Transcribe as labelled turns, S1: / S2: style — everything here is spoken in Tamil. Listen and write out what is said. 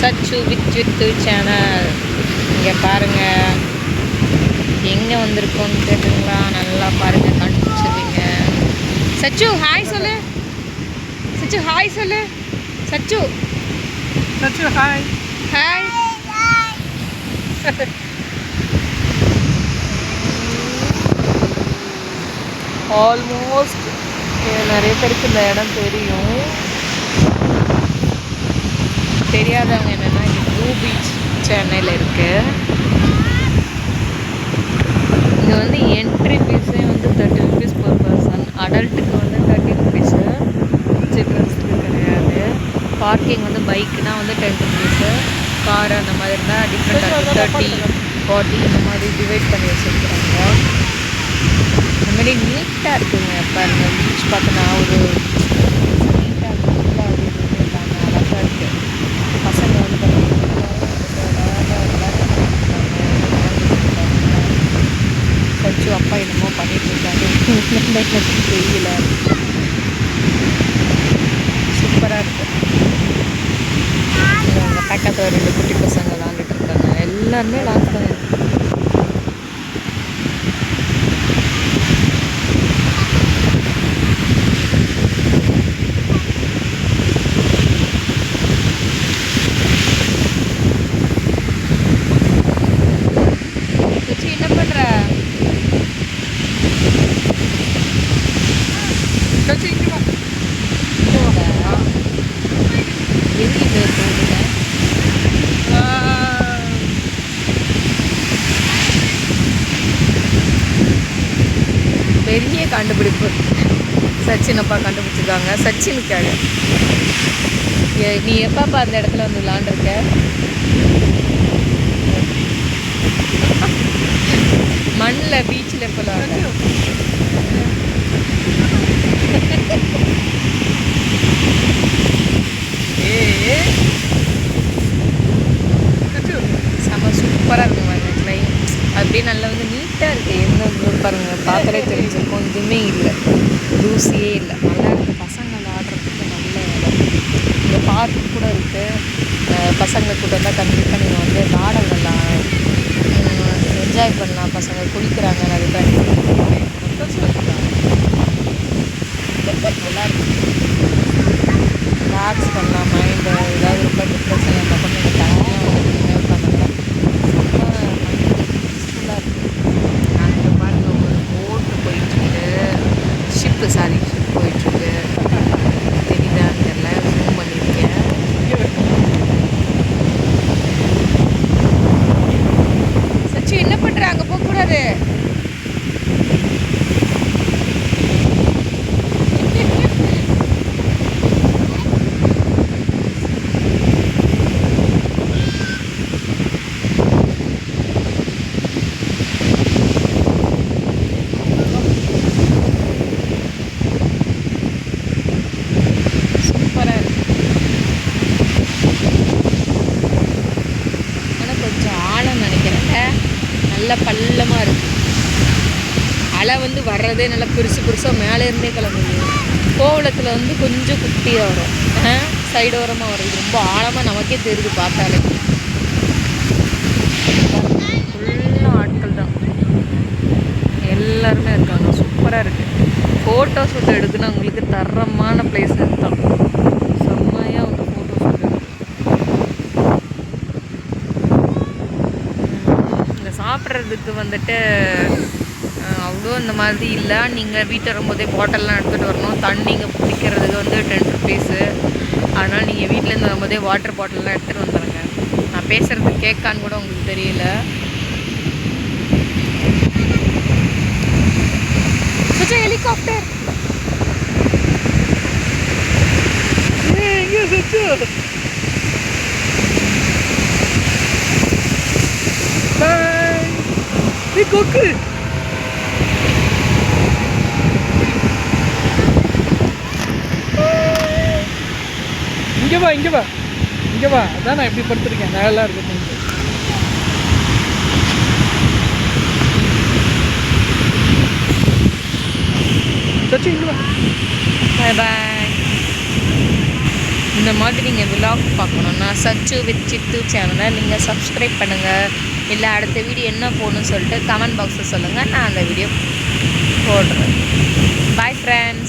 S1: சச்சு வித் வித்து சேனல் இங்கே பாருங்க. எங்கே வந்திருக்கோன்னு கேட்டுங்களா? நல்லா பாருங்க. கண்டுபிடிச்சிருவீங்க. சச்சு ஹாய் சொல்லு. சச்சு ஹாய் சொல்லு. Sachu.
S2: Sachu hi
S1: hi almost நிறைய பேருக்கு இந்த இடம் தெரியும். தெரியாதவங்க என்னென்னா இது ப்ளூ பீச் சென்னையில் இருக்குது இங்கே வந்து என்ட்ரி ஃபீஸே வந்து தேர்ட்டி ருபீஸ் பர் பர்சன் அடல்ட்டுக்கு வந்து தேர்ட்டி ருபீஸு சில்ட்ரன்ஸுக்கு கிடையாது. பார்க்கிங் வந்து பைக்குனா வந்து டென் ருபீஸு கார் அந்த மாதிரி இருந்தால் டிஃப்ரெண்ட் தேர்ட்டி ஃபார்ட்டி இந்த மாதிரி டிவைட் பண்ணி வச்சுருக்குறாங்க. இந்த மாதிரி நீட்டாக இருக்குங்க. பாருங்கள் பீச் பார்த்தோன்னா ஒரு நீட்டாக இருக்குங்களா அது எதுவுமே இல்லாமல் அழகாக இருக்குது பசங்க வந்து சச்சு அப்பா என்னமோ பண்ணிட்டு இருக்காங்க எனக்கு தெரியல. சூப்பராக இருக்கு. எங்கள் பக்கத்தில் ரெண்டு குட்டி பசங்க விளாண்டுட்டு இருக்காங்க. எல்லாருமே விளாண்டுறாங்க சச்சி என்ன பண்ற
S2: சச்சு இங்கே வா
S1: போடா. எது இது போடுங்க பெரிய கண்டுபிடிப்பு. சச்சின் அப்பா கண்டுபிடிச்சிருக்காங்க. சச்சினுக்காக. நீ எப்பப்பா அந்த இடத்துல வந்து விளாண்டுருக்க? மண்ணில் பீச்சில் எப்போ செம்ம சூப்பராக இருக்கும் பாருங்க ட்ரெயின் அப்படியே நல்லா வந்து நீட்டாக இருக்குது எந்த ஒரு பாருங்க பார்த்தாலே தெரிஞ்சிருக்கும். எதுவுமே இல்லை. தூசியே இல்லை. நல்லா இருக்குது பசங்க ஆடுறதுக்கு நல்ல இடம். இந்த பார்க்கு கூட இருக்குது பசங்க கூட இருந்தால் கண்டிப்பாக நீங்கள் வந்து நாடகங்கள்லாம் என்ஜாய் பண்ணலாம். பசங்க குளிக்கிறாங்க நிறைய பேர் நல்லா ரிலாக்ஸ் பண்ணலாம் மைண்ட் ஏதாவது ரொம்ப டிப்ரெஷன் இருந்தால் கூட நீங்கள் தனியாக வந்து நீங்கள் உட்காந்துக்கலாம் பீஸ்ஃபுல்லாக இருக்குது அங்கே பாருங்க ஒரு போட்டு போயிட்டுருக்கு ஷிப்பு சாரி ஷிப் போயிட்டுருக்கு தெரியுதான்னு தெரியல ஜூம் பண்ணியிருக்கேன் சச்சு என்ன பண்ணுற அங்கே போகக்கூடாது சூப்பராக இருக்கு ஆனால் கொஞ்சம் ஆழம் நினைக்கிறேன்ல நல்லா பள்ளமாக இருக்குது அலை வந்து வர்றதே நல்லா பெருசு பெருசாக மேலே இருந்தே கிளம்புது. கோவளத்தில் வந்து கொஞ்சம் குட்டியாக வரும். சைடு ஓரமாக வரும். இது ரொம்ப ஆழமாக நமக்கே தெரியுது பார்த்தாலே. ஃபுல்லாக ஆட்கள் தான். எல்லாருமே இருக்காங்க. சூப்பராக இருக்குது ஃபோட்டோ ஷூட் எடுக்கணும் உங்களுக்கு தரமான பிளேஸ் தான் செம்மையாக வந்து ஃபோட்டோ ஷூட் இங்கே சாப்பிட்றதுக்கு வந்துட்டு அவ்வளோ இந்த மாதிரி இல்லை. நீங்கள் வீட்டில் வரும்போதே பாட்டில்லாம் எடுத்துகிட்டு வரணும். தண்ணி இங்கே குடிக்கிறதுக்கு வந்து டென் ருபீஸு அதனால் நீங்கள் வீட்டிலேருந்து வரும்போதே வாட்டர் பாட்டில்லாம் எடுத்துகிட்டு வந்துடுங்க நான் பேசுகிறது கேட்கான்னு கூட உங்களுக்கு தெரியல. ஹெலிகாப்டர்
S2: ஏய் இங்கே சச்சு பாய் நீ கொக்கு இங்கே வா இங்கே வா. இங்கே வா. அதான் நான் எப்படி படுத்துருக்கேன். நல்லா இருக்கு சச்சி இங்கே வா.
S1: பாய் பாய் இந்த மாதிரி நீங்கள் விலாக் பார்க்கணுன்னா சச்சு வித் சித்து சேனலை நீங்கள் சப்ஸ்கிரைப் பண்ணுங்கள் இல்லை அடுத்த வீடியோ என்ன போகணும்னு சொல்லிட்டு கமெண்ட் பாக்ஸில் சொல்லுங்கள் நான் அந்த வீடியோ போடுறேன். பாய் ஃப்ரெண்ட்